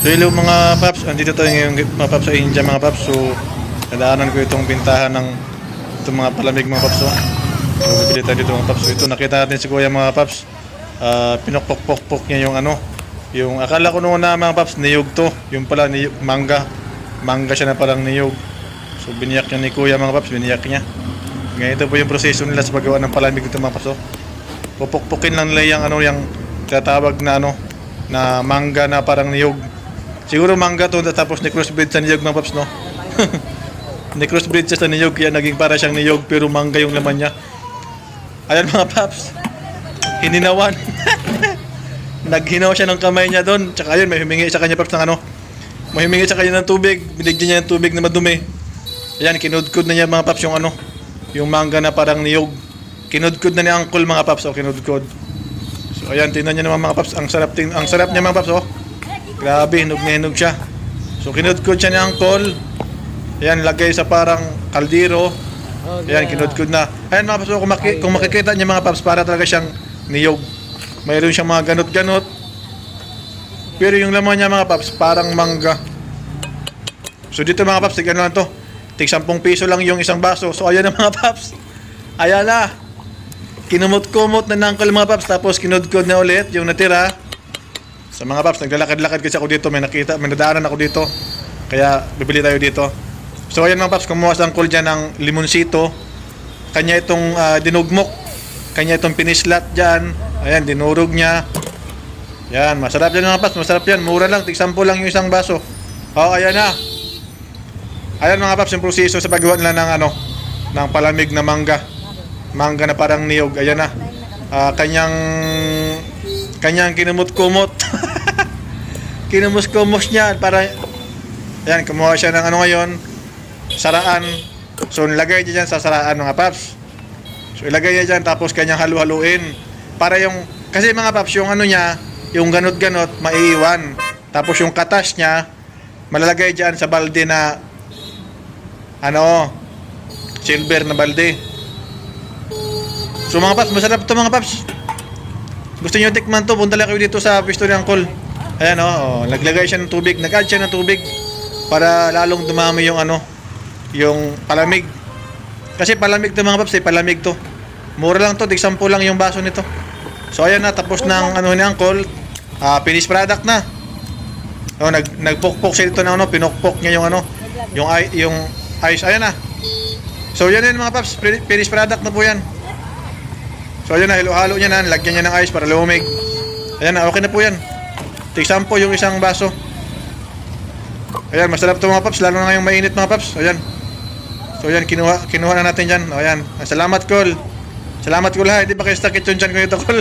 So hello mga paps, andito tayo ngayon mga paps sa India mga paps. So nadaanan ko itong bintahan ng itong mga palamig mga paps. Oh. So bibili tayo dito mga paps. So ito nakita natin si Kuya mga paps. Ah, pinokpok-pok niya yung ano. Yung akala ko noon na mga paps niyog to. Yung pala niyog, mangga. Mangga siya na parang niyog. So biniyak niya ni Kuya mga paps, biniyak niya. Ngayon ito po yung proseso nila sa paggawa ng palamig ito mga paps. Oh. Pupukpukin lang nila yung ano yung tinatawag na ano na mangga na parang niyog. Siguro mangga to tapos ni crossbreed sa niyog mga paps no. ni crossbreed siya sa niyog kaya naging para siyang niyog pero mangga yung laman niya. Ayan mga paps. Hininawan. Naghinaw siya ng kamay niya doon. Tsaka ayun, may humingi sa kanya paps ng ano. May humingi sa kanya ng tubig. Binigyan niya ng tubig na madumi. Ayan, kinudkod na niya mga paps yung ano. Yung mangga na parang niyog. Kinudkod na ni Uncle mga paps. O, kinudkod. So ayan, tingnan niyo naman mga paps. Ang sarap, ting ang sarap niya mga paps. Oh. Grabe, hinog na hinog siya. So kinudkod siya ni Uncle. Ayan, lagay sa parang kaldero. Ayan, kinudkod na. Ayan mga paps, oh, kung, maki- kung makikita niyo mga paps, para talaga siyang niyog. Mayroon siyang mga ganot-ganot. Pero yung laman niya mga paps, parang mangga. So dito mga paps, tignan lang to. Tig 10 piso lang yung isang baso. So ayan na mga paps. Ayan na. Kinumot-kumot na ng Uncle mga paps, tapos kinudkod na ulit yung natira. Sa mga paps, naglalakad-lakad kasi ako dito, may nakita, may nadaanan ako dito. Kaya bibili tayo dito. So ayan mga paps, kumuha sa Uncle dyan ng limonsito. Kanya itong ah, dinugmok. Kanya itong pinislat dyan. Ayan, dinurog niya. Yan, masarap yan mga paps, masarap yan. Mura lang, tig 10 lang yung isang baso. Oh, ayan na. Ayan mga paps, yung proseso sa paggawa nila ng ano, ng palamig na mangga. Mangga na parang niyog. Ayan na. Ah, kanyang kanyang kinumot-kumot. Kinumos-kumos niya para Ayan, kumuha siya ng ano ngayon, saraan. So, nilagay niya dyan sa saraan mga paps. So, ilagay niya dyan, tapos kanyang halu-haluin. Para yung, kasi mga paps, yung ano niya, yung ganot-ganot, maiiwan. Tapos yung katas niya, malalagay dyan sa balde na, ano, silver na balde. So mga paps, masarap to mga paps. Gusto niyo tikman to, punta lang kayo dito sa pisto ni Uncle. Ayan oh, oh, naglagay siya ng tubig, nag-add siya ng tubig para lalong dumami yung ano, yung palamig. Kasi palamig to mga paps, eh, palamig to. Mura lang to, 10 lang yung baso nito. So ayan na, tapos ng ano ni Uncle, ah finished product na. Oh, nag nagpokpok siya dito ng ano, pinokpok niya yung ano, yung yung ice. Ayan na. So yan yun mga paps, Fin- finished product na po yan. So ayan na, halo-halo niya na, lagyan niya ng ice para lumig. Ayan na, okay na po yan. Tig 10 yung isang baso. Ayan, masarap to mga paps, lalo na ngayong mainit mga paps. Ayan. So ayan, kinuha, kinuha na natin dyan. O, ayan. Salamat, Col. Salamat, Col ha. Hindi ba kayo sakit yung dyan ko ito, Col?